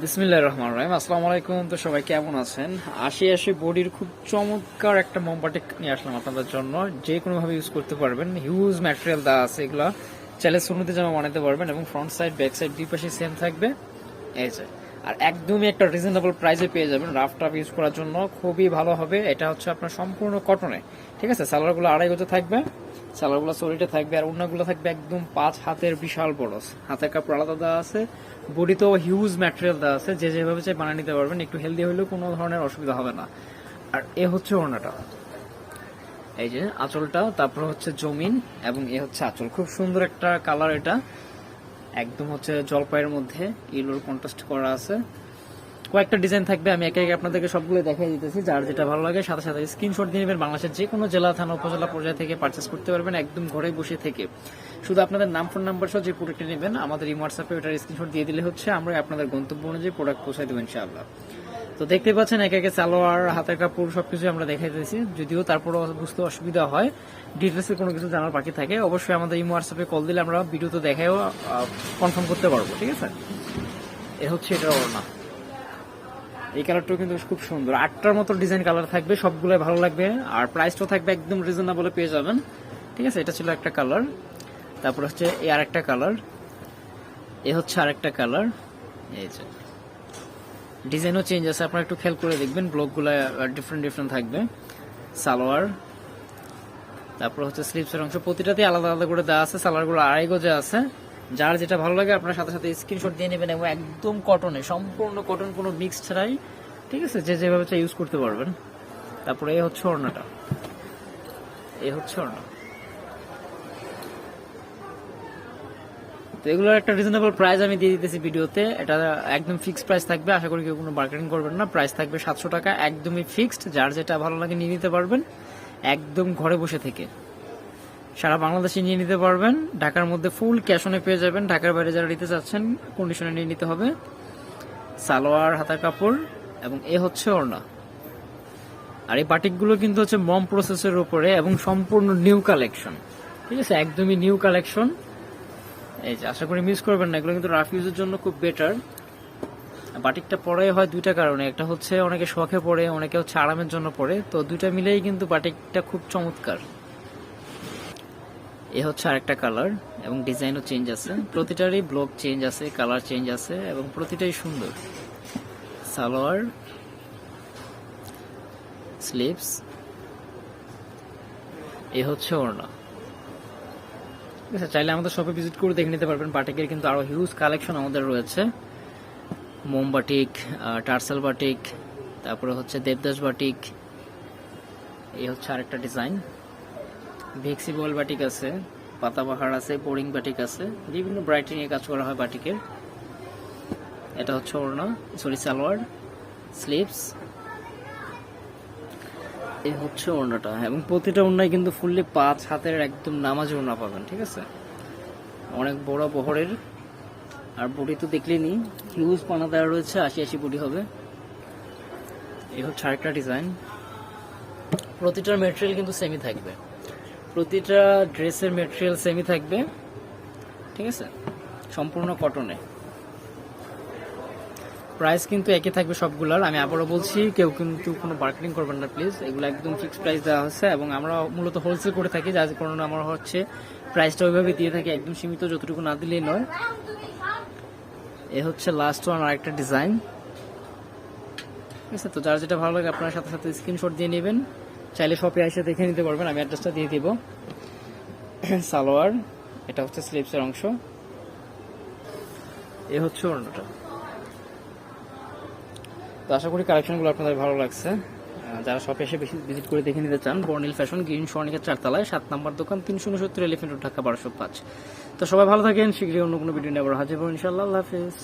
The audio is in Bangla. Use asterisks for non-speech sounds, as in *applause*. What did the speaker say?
বিসমিল্লাহ রহমান রহিম। আসসালামু আলাইকুম। তো সবাই কেমন আছেন? আশি আশি বডির খুব চমৎকার একটা মোমবাটিক নিয়ে আসলাম আপনাদের জন্য। যে কোনো ভাবে ইউজ করতে পারবেন। হিউজ ম্যাটেরিয়াল দেওয়া আছে এগুলো। চ্যালেঞ্জ সুন্নতি জামা বানাতে পারবেন এবং ফ্রন্ট সাইড ব্যাক সাইড দুই পাশে সেম থাকবে। এই যে। আর একদমই একটা রিজনেবল প্রাইসে পেয়ে যাবেন রাফ টাফ ইউজ করার জন্য। খুবই ভালো হবে। এটা হচ্ছে আপনার সম্পূর্ণ কটনে ঠিক আছে? সালোয়ারগুলো আড়াই গজে থাকবে। সালোয়ারগুলো সরিটে থাকবে আর অন্যগুলো থাকবে একদম পাঁচ হাতের বিশাল বড়। হাতের কাপড় আলাদা দেওয়া আছে। বডিতেও হিউজ ম্যাটেরিয়াল দেওয়া আছে। যে যেভাবে চাই বানিয়ে নিতে পারবেন। একটু হেলদি হলেও কোনো ধরনের অসুবিধা হবে না। আর এ হচ্ছে ওড়নাটা। এই যে আঁচলটা, তারপর হচ্ছে জমিন এবং এ হচ্ছে আঁচল। খুব সুন্দর একটা কালার এটা। একদম হচ্ছে জলপাইয়ের মধ্যে ইলোর কন্ট্রাস্ট করা আছে। কয়েকটা ডিজাইন থাকবে, আমি একে একে আপনাদেরকে সবগুলো দেখাই দিতেছি, যার যেটা ভালো লাগে, সাথে সাথে স্ক্রিনশট দিয়ে নেবেন। বাংলাদেশের যে কোনো জেলা, থানা, উপজেলা পর্যায়ে থেকে পারচেস করতে পারবেন, একদম ঘরে বসে থেকে। শুধু আপনাদের নাম ফোন নাম্বার সহ যে প্রোডাক্টটা নেবেন, আমাদের এই হোয়াটসঅ্যাপে ওটার স্ক্রিনশট দিয়ে দিলে হচ্ছে আমরা আপনাদের গন্তব্য অনুযায়ী প্রোডাক্ট পৌঁছাই দেবো, ইনশাআল্লাহ। তো দেখতে পাচ্ছেন, একে একে সালোয়ার, হাতের কাপড় সবকিছু আমরা দেখাই দিয়েছি। যদিও তারপরও বুঝতে অসুবিধা হয় ডিটেলসে কোনো কিছু জানার বাকি থাকে। অবশ্যই আমাদের এই হোয়াটসঅ্যাপে কল দিলে আমরা ভিডিওতে দেখাও কনফার্ম করতে পারব, ঠিক আছে? এ হচ্ছে এটা ওড়না। এই কালারটাও কিন্তু খুব সুন্দর। আটটার মতো ডিজাইন কালার থাকবে সবগুলো ভালো লাগবে। আর প্রাইসটাও থাকবে একদম রিজনেবলে পেয়ে যাবেন, ঠিক আছে? এটা ছিল একটা কালার তারপর হচ্ছে এই আরেকটা কালার এ হচ্ছে আরেকটা কালার এই যে। ডিজাইনও চেঞ্জ আছে, আপনারা একটু খেয়াল করে দেখবেন ব্লকগুলো ডিফারেন্ট ডিফারেন্ট থাকবে। সালোয়ার, তারপর হচ্ছে স্লিপসের অংশ, প্রতিটাতেই আলাদা আলাদা করে দেওয়া আছে, সালোয়ারগুলো আড়াই গজে আছে। যার যেটা ভালো লাগে, আপনার সাথে সাথে স্ক্রিনশট দিয়ে নেবেন এবং একদম কটনে সম্পূর্ণ কটন কোনো মিক্স ছাড়াই, ঠিক আছে? যে যেভাবে চাই ইউজ করতে পারবেন। তারপরে এ হচ্ছে ওড়নাটা। এই হচ্ছে ওড়না। তো এগুলোর একটা রিজনেবল প্রাইস আমি দিয়ে দিতেছি ভিডিওতে। এটা একদম ফিক্সড প্রাইস থাকবে। আশা করি কেউ কোনো মার্কেটিং করবেন না। প্রাইস থাকবে সাতশো টাকা, একদমই ফিক্সড যার যেটা ভালো লাগে নিয়ে নিতে পারবেন। একদম ঘরে বসে থেকে। সারা বাংলাদেশে নিয়ে নিতে পারবেন। ঢাকার মধ্যে ফুল ক্যাশ অনে পেয়ে যাবেন। ঢাকার বাইরে যারা নিতে চাচ্ছেন কন্ডিশনে নিয়ে নিতে হবে। সালোয়ার হাতার কাপড় এবং এ হচ্ছে ওড়না। আর এই বাটিকগুলো কিন্তু হচ্ছে মম প্রসেসের উপরে এবং সম্পূর্ণ নিউ কালেকশন ঠিক আছে? একদমই নিউ কালেকশন এই যে, আশা করি মিস করবেন না, এগুলো কিন্তু রাফ ইউজের জন্য খুব বেটার বাটিকটা পরে হয় দুইটা কারণে, একটা হচ্ছে অনেকে শখে পড়ে, অনেকে হচ্ছে আরামের জন্য পড়ে, তো দুইটা মিলেই কিন্তু বাটিকটা খুব চমৎকার। এ হচ্ছে আরেকটা কালার এবং ডিজাইনও চেঞ্জ আছে। প্রতিটারই ব্লক চেঞ্জ আছে কালার চেঞ্জ আছে, এবং প্রতিটাই সুন্দর। সালোয়ার স্লিভস এ হচ্ছে ওড়না। ঠিক আছে, চাইলে আমাদের শপে ভিজিট করে দেখে নিতে পারবেন বাটিকের কিন্তু আরও হিউজ কালেকশন আমাদের রয়েছে। মোম বাটিক টার্সেল বাটিক, তারপরে হচ্ছে দেবদাস বাটিক, এই হচ্ছে আরেকটা ডিজাইন ভেক্সি বল বাটিক আছে, পাতাবাহার আছে, বোরিং বাটিক আছে, বিভিন্ন ব্রাইটিং এ কাজ করা হয় বাটিকের। এটা হচ্ছে ওড়না সরি সালোয়ার স্লিভস এই হচ্ছে ওড়নাটা এবং প্রতিটা ওড়নায় কিন্তু ফুললি পাঁচ হাতের একদম নামাজ ওড়না পাবেন, ঠিক আছে? অনেক বড় বহরের। আর বডি তো দেখলেনি হিউজ পানা দেওয়া রয়েছে, আশি আশি বডি হবে। এই হচ্ছে আরেকটা ডিজাইন প্রতিটার মেটেরিয়াল কিন্তু সেমই থাকবে। প্রতিটা ড্রেসের মেটেরিয়াল সেমই থাকবে, ঠিক আছে? সম্পূর্ণ কটনে প্রাইস কিন্তু একই থাকবে সবগুলোর। আমি আবারও বলছি, কেউ কিন্তু কোনো মার্কেটিং করবেন না প্লিজ এগুলো একদম ফিক্সড প্রাইস দেওয়া হচ্ছে এবং আমরা মূলত হোলসেল করে থাকি, যার কারণে আমরা হচ্ছে প্রাইসটা ওইভাবে দিয়ে থাকি, একদম সীমিত যতটুকু না দিলেই নয়। এ হচ্ছে লাস্ট ওয়ান আরেকটা ডিজাইন ঠিক আছে, তো যার যেটা ভালো লাগে আপনার সাথে সাথে স্ক্রিনশট দিয়ে নেবেন। চাইলে শপে এসে দেখে নিতে পারবেন, আমি অ্যাড্রেসটা দিয়ে দিব। *clears throat* সালোয়ার, এটা হচ্ছে স্লিপসের অংশ। এ হচ্ছে অন্যটা আশা করি কালেকশনগুলো আপনাদের ভালো লাগছে। যারা শপে এসে ভিজিট করে দেখে নিতে চান বর্নিল ফ্যাশন গ্রিন স্বর্ণিকের চারতলায়, সাত নম্বর দোকান, তিনশো উনসত্তর এলিফেন্ট ঢাকা, বারোশো পাঁচ। তো সবাই ভালো থাকেন, শীঘ্রই অন্য কোনো ভিডিও নিয়ে হাজির ইনশাল্লাহ আল্লাহ হাফিজ।